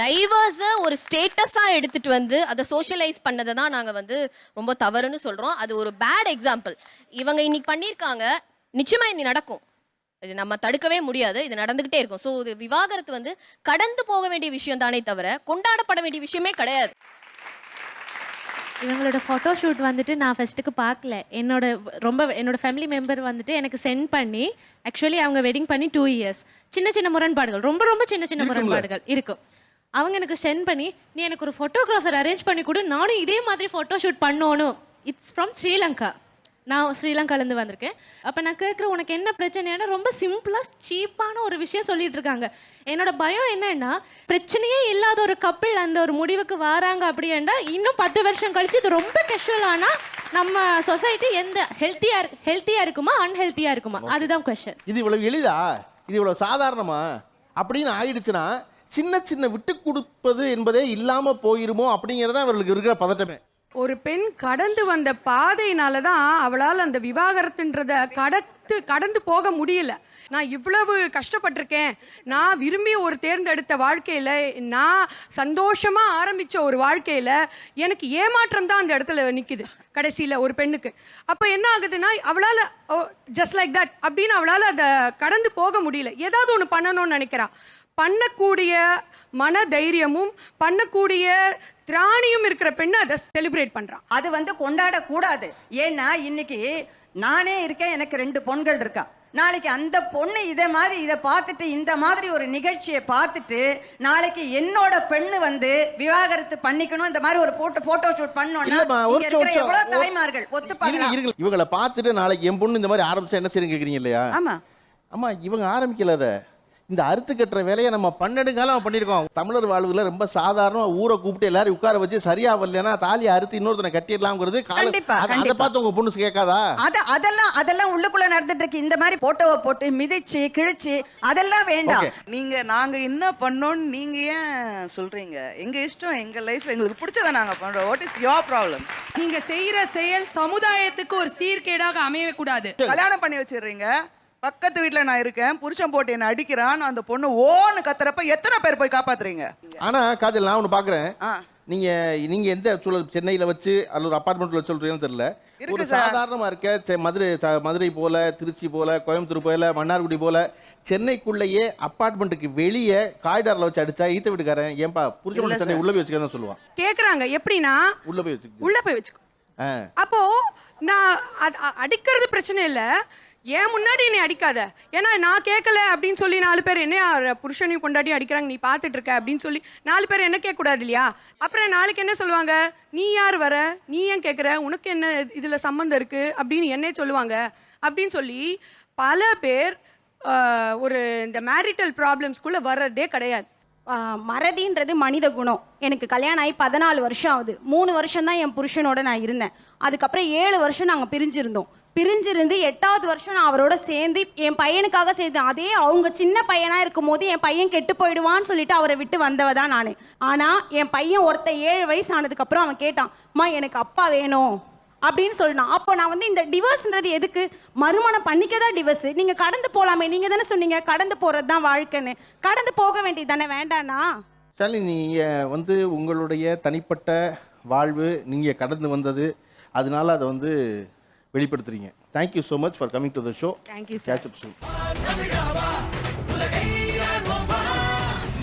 டைவர்ஸை ஒரு ஸ்டேட்டஸாக எடுத்துட்டு வந்து அதை சோஷியலைஸ் பண்ணதை தான் நாங்கள் வந்து ரொம்ப தவறுன்னு சொல்கிறோம் அது ஒரு பேட் எக்ஸாம்பிள் இவங்க இன்னைக்கு பண்ணியிருக்காங்க. நிச்சயமா இனி நடக்கும். இது நம்ம தடுக்கவே முடியாது. இது நடந்துகிட்டே இருக்கும். ஸோ இது விவாகரத்து வந்து கடந்து போக வேண்டிய விஷயம் தானே தவிர கொண்டாடப்பட வேண்டிய விஷயமே கிடையாது. இவங்களோட ஃபோட்டோ ஷூட் வந்துட்டு நான் ஃபர்ஸ்ட்டுக்கு பார்க்கல. என்னோட ரொம்ப என்னோட ஃபேமிலி மெம்பர் வந்துட்டு எனக்கு சென்ட் பண்ணி ஆக்சுவலி அவங்க வெட்டிங் பண்ணி டூ இயர்ஸ் சின்ன சின்ன முரண்பாடுகள். ரொம்ப ரொம்ப சின்ன சின்ன முரண்பாடுகள். இருக்கும் அவங்க எனக்கு சென்ட் பண்ணி நீ எனக்கு ஒரு ஃபோட்டோகிராஃபர் அரேஞ்ச் பண்ணி கொடு நானும் இதே மாதிரி ஃபோட்டோ ஷூட் பண்ணணும். இட்ஸ் ஃப்ரம் ஸ்ரீலங்கா நான் ஸ்ரீலங்காலேருந்து வந்திருக்கேன். அப்போ நான் கேட்குறேன் உனக்கு என்ன பிரச்சனைனா ரொம்ப சிம்பிளாக சீப்பான ஒரு விஷயம் சொல்லிட்டு இருக்காங்க. என்னோட பயம் என்னன்னா பிரச்சனையே இல்லாத ஒரு கப்பிள் அந்த ஒரு முடிவுக்கு வராங்க அப்படின்னா இன்னும் பத்து வருஷம் கழிச்சு இது ரொம்ப ஆனா நம்ம சொசைட்டி எந்த ஹெல்த்தியா ஹெல்த்தியா இருக்குமா அன்ஹெல்த்தியா இருக்குமா? அதுதான் கொஸ்டின் இது இவ்வளவு எளிதா? இது இவ்வளவு சாதாரணமா? அப்படின்னு ஆயிடுச்சுன்னா சின்ன சின்ன விட்டு கொடுப்பது என்பதே இல்லாம போயிருமோ அப்படிங்கறத அவர்களுக்கு இருக்கிற பதட்டமே. ஒரு பெண் கடந்து வந்த பாதையினால தான் அவளால் அந்த விவாகரத்துன்றத கடத்து கடந்து போக முடியல. நான் இவ்வளவு கஷ்டப்பட்டிருக்கேன். நான் விரும்பி ஒரு தேர்ந்தெடுத்த வாழ்க்கையில நான் சந்தோஷமா ஆரம்பிச்ச ஒரு வாழ்க்கையில எனக்கு ஏமாற்றம் தான் அந்த இடத்துல நிக்குது கடைசியில ஒரு பெண்ணுக்கு. அப்ப என்ன ஆகுதுன்னா அவளால ஜஸ்ட் லைக் தட் அப்படின்னு அவளால அதை கடந்து போக முடியல. ஏதாவது ஒன்று பண்ணணும்னு நினைக்கிறா. பண்ணக்கூடிய மன தைரியமும் பண்ணக்கூடிய திராணியும் இருக்கிற பெண்ணு அதை செலிப்ரேட் பண்றான் அது வந்து கொண்டாடக்கூடாது. ஏன்னா இன்னைக்கு நானே இருக்கேன் எனக்கு ரெண்டு பொண்கள் இருக்கா. நாளைக்கு அந்த பொண்ணு இதே மாதிரி இதை பார்த்துட்டு இந்த மாதிரி ஒரு நிகழ்ச்சியை பார்த்துட்டு நாளைக்கு என்னோட பெண்ணு வந்து விவாகரத்து பண்ணிக்கணும் இந்த மாதிரி ஒரு போட்டோ போட்டோ ஷூட் பண்ணோம்னா. எவ்வளவு தாய்மார்கள் இருங்க. இவங்களை பார்த்துட்டு நாளைக்கு என் பொண்ணு இந்த மாதிரி ஆரம்பிச்சா என்ன செய்யுங்க கேக்குறீங்க இல்லையா? ஆமா. அம்மா இவங்க ஆரம்பிக்கல அதை. இந்த அறுத்து கட்டுற வேலையை நம்ம பன்னெண்டு காலம் பண்ணியிருக்கோம் தமிழர் வாழ்வுல ரொம்ப சாதாரண ஊரை கூப்பிட்டு எல்லாரும் உட்கார வச்சு சரியா வரலன்னா தாலியை அறுத்து இன்னொருத்தனை கட்டிடலாம்ங்கிறது அதை-. பார்த்து உங்க பொண்ணு கேட்காதா? அத அதெல்லாம் அதெல்லாம் உள்ளுக்குள்ள நடந்துட்டு இருக்கு. இந்த மாதிரி போட்டோவை போட்டு மிதிச்சு கிழிச்சு அதெல்லாம் வேண்டாம். நீங்க நாங்க என்ன பண்ணோம்னு நீங்க ஏன் சொல்றீங்க? எங்க இஷ்டம் எங்க லைஃப் எங்களுக்கு பிடிச்சதை நாங்க பண்றோம். வாட் இஸ் யோர் ப்ராப்ளம் நீங்க செய்யற செயல் சமுதாயத்துக்கு ஒரு சீர்கேடாக அமையவே கூடாது. கல்யாணம் பண்ணி வச்சிடுறீங்க. பக்கத்து வீட்ல நான் இருக்கேன் புருஷன் போட்டு என்ன அடிக்கிறான் அந்த பொண்ணு ஓன்னு கத்துறப்ப எத்தனை பேர் போய் காப்பாத்துறீங்க? ஆனா காஜல் நான் ஒன்று பார்க்குறேன் ஆ. நீங்க நீங்க எந்த சூழல் சென்னையில வச்சு அல்ல ஒரு அபார்ட்மெண்ட்ல சொல்றீங்கன்னு தெரியல. இருக்கு ஒரு சார். சாதாரணமா இருக்க செ- மதுரை ச- மதுரை போல திருச்சி போல கோயம்புத்தூர் போல மன்னார்குடி போல சென்னைக்குள்ளேயே அப்பார்ட்மெண்ட்டுக்கு வெளியே காய்டாரில் வச்சு அடிச்சா ஈத்த வீட்டுக்காரன் ஏன்பா புரிஞ்ச இல்ல சென்னை உள்ள போய் வச்சுக்கதான் சொல்லுவான். கேக்குறாங்க. எப்படின்னா உள்ள போய் வச்சுக்க. உள்ள போய் வச்சுக்கோ. ஆ. அப்போ நான் அ- அ- அடிக்கிறது பிரச்சனை இல்ல. ஏன் முன்னாடி என்னை அடிக்காத. ஏன்னா நான் கேட்கல அப்படின்னு சொல்லி நாலு பேர் என்ன புருஷனையும் கொண்டாடி அடிக்கிறாங்க நீ பார்த்துட்டு இருக்க அப்படின்னு சொல்லி நாலு பேர் என்ன கேட்கக்கூடாது இல்லையா? அப்புறம் நாளைக்கு என்ன சொல்லுவாங்க? நீ யார் வர? நீ ஏன் கேட்குற உனக்கு என்ன இதில் சம்மந்தம் இருக்குது அப்படின்னு என்னே சொல்லுவாங்க. அப்படின்னு சொல்லி பல பேர் ஒரு இந்த மேரிட்டல் ப்ராப்ளம்ஸ்குள்ளே வர்றதே கிடையாது. மறதின்றது மனித குணம். எனக்கு கல்யாணம் ஆகி பதினாலு வருஷம் ஆகுது. மூணு வருஷம் தான் என் புருஷனோட நான் இருந்தேன். அதுக்கப்புறம் ஏழு வருஷம் நாங்கள் பிரிஞ்சிருந்தோம். பிரிஞ்சிருந்து எட்டாவது வருஷம் நான் அவரோட சேர்ந்து என் பையனுக்காக சேர்ந்தேன் அதே அவங்க சின்ன பையனா இருக்கும்போது என் பையன் கெட்டு போயிடுவான்னு சொல்லிட்டு அவரை விட்டு வந்தவ தான் நான். ஆனால் என் பையன் ஒருத்த ஏழு வயசு ஆனதுக்கப்புறம் அவன் கேட்டான் அம்மா எனக்கு அப்பா வேணும். அப்படின்னு சொன்னான் அப்போ நான் வந்து இந்த டிவர்ஸ்ன்றது எதுக்கு? மறுமணம் பண்ணிக்க தான் டிவர்ஸ் நீங்கள் கடந்து போகலாமே நீங்கள் தானே சொன்னீங்க கடந்து போகிறது தான் வாழ்க்கைன்னு. கடந்து போக வேண்டியது தானே வேண்டானா ஷாலினி நீங்கள் வந்து உங்களுடைய தனிப்பட்ட வாழ்வு நீங்கள் கடந்து வந்தது அதனால அதை வந்து வெளிப்படுத்துறீங்க. Thank you so much for coming to the show thank you catch up